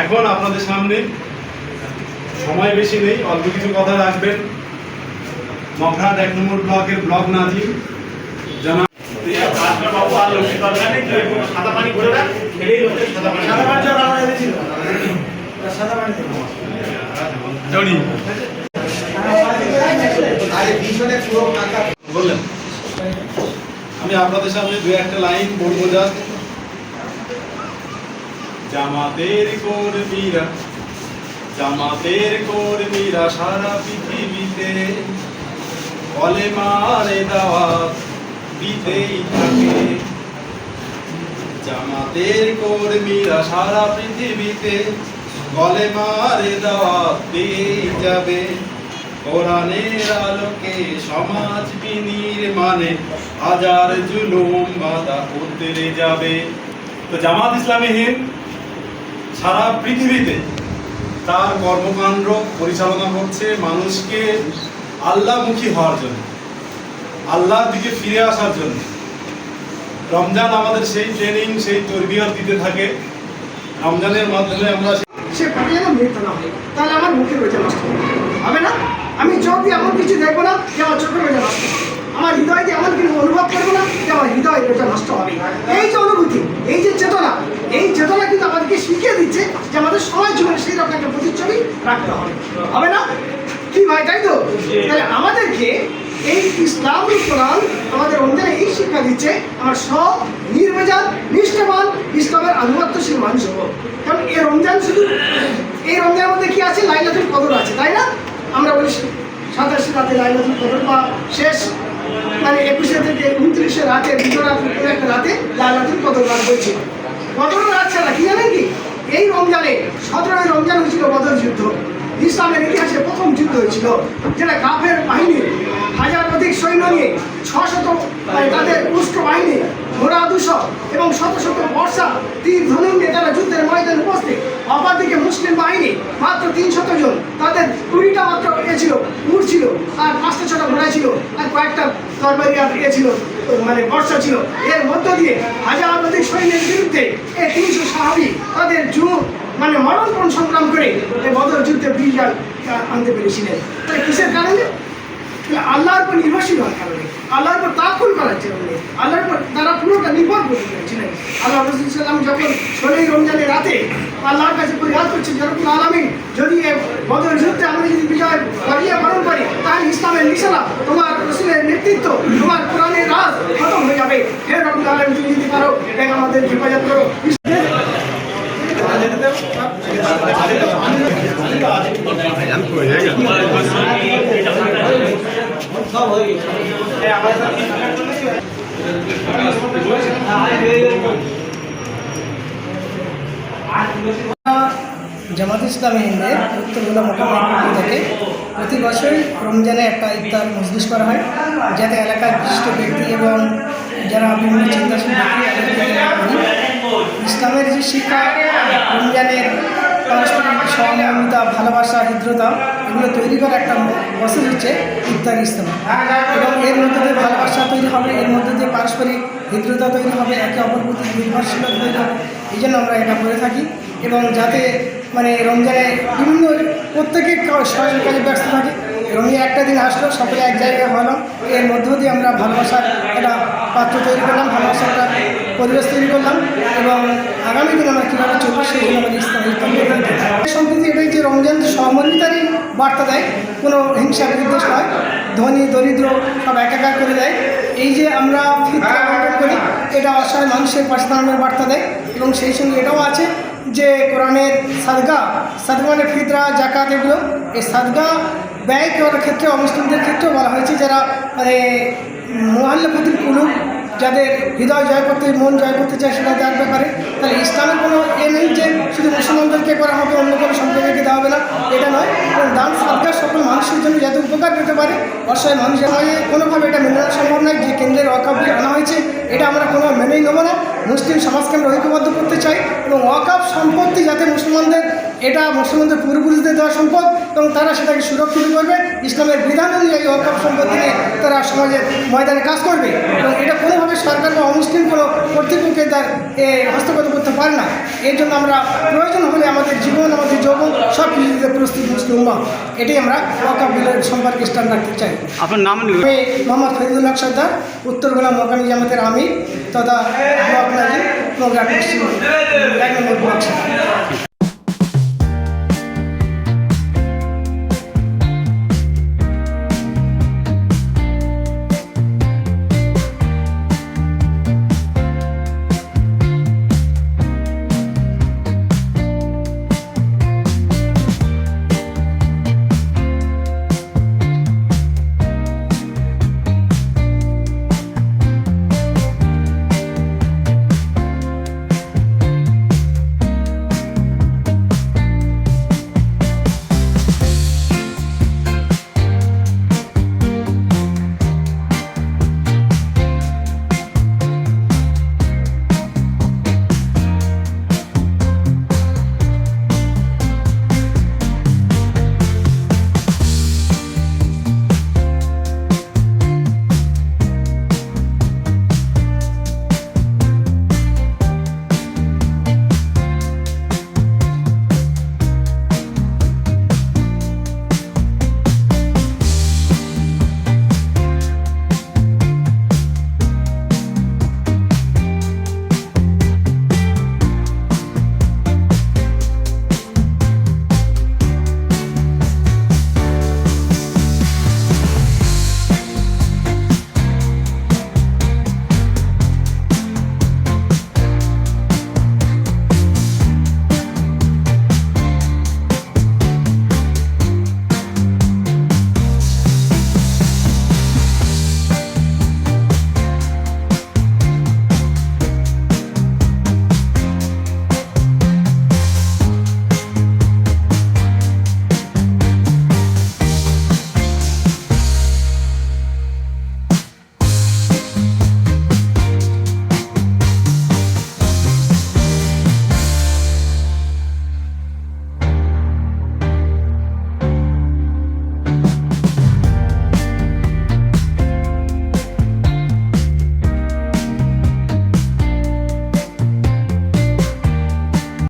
এখন আপনাদের সামনে সময় বেশি নেই, অল্প কিছু কথা রাখবেন। মগরাট এক নম্বর ব্লকের ব্লক নাজিম। জানা আমি আপনাদের সামনে দু একটা লাইন বলব যা জামাতের কর্মীরা জামাতের কর্মীরা সারা পৃথিবীতে। বলে মারে দাওয়াত দিতেই থাকে। জামাতের কর্মীরা সারা পৃথিবীতে বলে মারে দাওয়াত দিয়েই যাবে। কোরআনের আলোকে সমাজ বিনির্মাণে হাজার জুলুম বাধা উতরে যাবে। তো জামাত ইসলামী হিন্দ সারা পৃথিবীতে তার কর্মকাণ্ড পরিচালনা করছে মানুষকে আল্লাহমুখী হওয়ার জন্য, আল্লাহর দিকে ফিরে আসার জন্য। রমজান আমাদের সেই ট্রেনিং সেই তরবিয়ত দিতে থাকে। রমজানের মাধ্যমে আমরা সে যেন মৃত্যু না হয়, তাহলে আমার মুখের রোজা নষ্ট হবে। না? আমি চোখ দিয়ে এমন কিছু দেখব না যে আমার চোখের রোজা। আমার হৃদয় দিয়ে এমন কিছু অনুভব করব না যে আমার হৃদয় রোজা নষ্ট হবে। এই যে অনুভূতি এই যে চেতনা এই চেতনা কিন্তু আমাদেরকে শিখিয়ে দিচ্ছে যে আমাদের সবাই জীবনে সেই রকম একটা প্রতিচ্ছবি রাখতে হবে। হবে না? কি ভাই তাই তো? তাহলে আমাদেরকে এই ইসলাম কোরআন আমাদের রমজানে এই শিক্ষা দিচ্ছে আমার সব নির্ভেজাল নিষ্ঠাবান ইসলামের আনুগত্যশীল মানুষ হব। কারণ এই রমজান শুধু এই রমজানের মধ্যে কি আছে? লাইলাতুল কদর আছে তাই না? আমরা বলি সাতাশে রাতে লাইলাতুল কদর বা শেষ। মানে একুশে থেকে উনত্রিশে রাতে রাত একটা রাতে লাইলাতুল কদর রাত হয়েছে। কদর রাত ছাড়া কি জানেন কি? এই রমজানে, সতেরোই রমজান হয়েছিল বদর যুদ্ধ। ইসলামের ইতিহাসে প্রথম যুদ্ধ হয়েছিল। যেটা কাফের বাহিনী, হাজার অধিক সৈন্য নিয়ে, ছশত মানে তাদের উষ্ঠ বাহিনী, ঘোড়া দুশো এবং শত শত বর্ষা তীর ধনুক নিয়ে তারা যুদ্ধের ময়দানে উপস্থিত। অপরদিকে মুসলিম বাহিনী মাত্র তিনশত জন তাদের কুড়িটা মাত্র এ ছিল উট ছিল আর পাঁচটা ছটা ঘোড়া ছিল, আর কয়েকটা তরবারি আর এ ছিল মানে বর্ষা ছিল। এর মধ্য দিয়ে হাজার অধিক সৈন্যের বিরুদ্ধে এই তিনশো সাহাবি তাদের জুন মানে মরণপণ সংগ্রাম করে এই বদর যুদ্ধে বিজয় আনতে পেরেছিলেন। তাহলে কিসের কারণে? আল্লাহর উপর নির্ভরশীল হওয়ার কারণে, আল্লাহর উপর তাকুল করার কারণে, আল্লাহর উপর তারা পুরোটা নির্ভর করে করেছিলেন আল্লাহ রসুলাম যখন ষোলোই রমজানের রাতে আল্লাহর কাছে পরিহার করছে যেরকম আলামী যদি এ বদর যুদ্ধে আমরা যদি বিজয় করিয়ে পালন করি তাহলে ইসলামের নিশানা তোমার রসুলের নেতৃত্ব তোমার কোরআনের রাজ খতম হয়ে যাবে এরকম আলামী তুমি যদি পারো এক আমাদের হেফাজত করো জামাত ইসলামী হিন্দের উত্তরগুলা পক্ষ থেকে প্রতি বছরই রমজানে একটা ইফতার মজলিস করা হয়, যাতে এলাকার বিশিষ্ট ব্যক্তি এবং যারা বিভিন্ন চিন্তাশীল ব্যক্তি। ইসলামের যে শিক্ষা, রমজানের পারস্পরিক সহমর্মিতা ভালোবাসা, হৃদ্রতা, এগুলো তৈরি করার একটা প্রসেস হচ্ছে ইফতার ইসলাম। এবং এর মধ্যে দিয়ে ভালোবাসা তৈরি হবে, এর মধ্যে দিয়ে পারস্পরিক হৃদ্রতা তৈরি হবে, একে অপর প্রতি নির্ভরশীলতা তৈরি হবে, এই জন্য আমরা এটা করে থাকি। এবং যাতে মানে রমজানে বিভিন্ন প্রত্যেকে সরকারি ব্যস্ত থাকে রমজান একটা দিন আসলো, সকলে এক জায়গায় হলাম এর মধ্য দিয়ে আমরা ভালোবাসার একটা পাত্র তৈরি করলাম ভালোবাসার একটা পরিবেশ তৈরি করলাম এবং আগামী দিন আমরা কীভাবে চলবো সেই জন্য আমাদের সম্প্রতি এটাই যে রমজান সমন্বিতারই বার্তা দেয়, কোনো হিংসা বিদ্বেষ নয়, ধনী, দরিদ্র, সব একাকার করে দেয়। এই যে আমরা ফিতরা করি এটা অসহায় মানুষের পাশে দাঁড়ানোর বার্তা দেয় এবং সেই সঙ্গে এটাও আছে যে কোরআনের সাদগা সাদগা মানে ফিতরা জাকাত এগুলো, এই সাদগা ব্যয় করার ক্ষেত্রে, অমুসলিমদের ক্ষেত্রেও বলা হয়েছে যারা মানে মহাল্লাপতির কুলুক যাদের হৃদয় জয় করতে, মন জয় করতে চায় সেটা তার ব্যাপারে, তাহলে ইসলামের কোনো এ নেই যে শুধু মুসলমানদেরকে করা হবে, অন্য কোনো সম্প্রদায়কে দেওয়া হবে না, এটা নয়। এবং দান সরকার সকল মানুষের জন্য যাতে উপকার পেতে পারে, অসহায় মানুষের মাঝে কোনোভাবে এটা মেনে নেওয়া সম্ভব নয়, যে কেন্দ্রের ওয়াকাপ আনা হয়েছে, এটা আমরা কোনো মেনেই নেব না। মুসলিম সমাজকে আমরা ঐক্যবদ্ধ করতে চাই, এবং ওয়াকাপ সম্পত্তি যাতে মুসলমানদের এটা মুসলমানদের পূর্বপুরুষদের দেওয়া সম্পদ এবং তারা সেটাকে সুরক্ষিত করবে। ইসলামের বিধান অনুযায়ী অকাপ সম্পদ নিয়ে তারা সমাজের ময়দানে কাজ করবে এবং এটা কোনোভাবে সরকার বা অমুসলিম কোনো কর্তৃপক্ষের তার এ, হস্তগত করতে পারে না। এর জন্য আমরা প্রয়োজন হলে আমাদের জীবন আমাদের যৌবন সব কিছু দিতে প্রস্তুত মুসলিম। এটাই আমরা অকাপ বিলের সম্পর্কে স্টান রাখতে চাই। আপনার নাম আমি মোহাম্মদ ফরিদুল হক সর্দার উত্তরগোলা মকামি জামাতের আমির তথা ব্লক নাজির প্রোগ্রাম পশ্চিম এক নম্বর ব্লক সরকার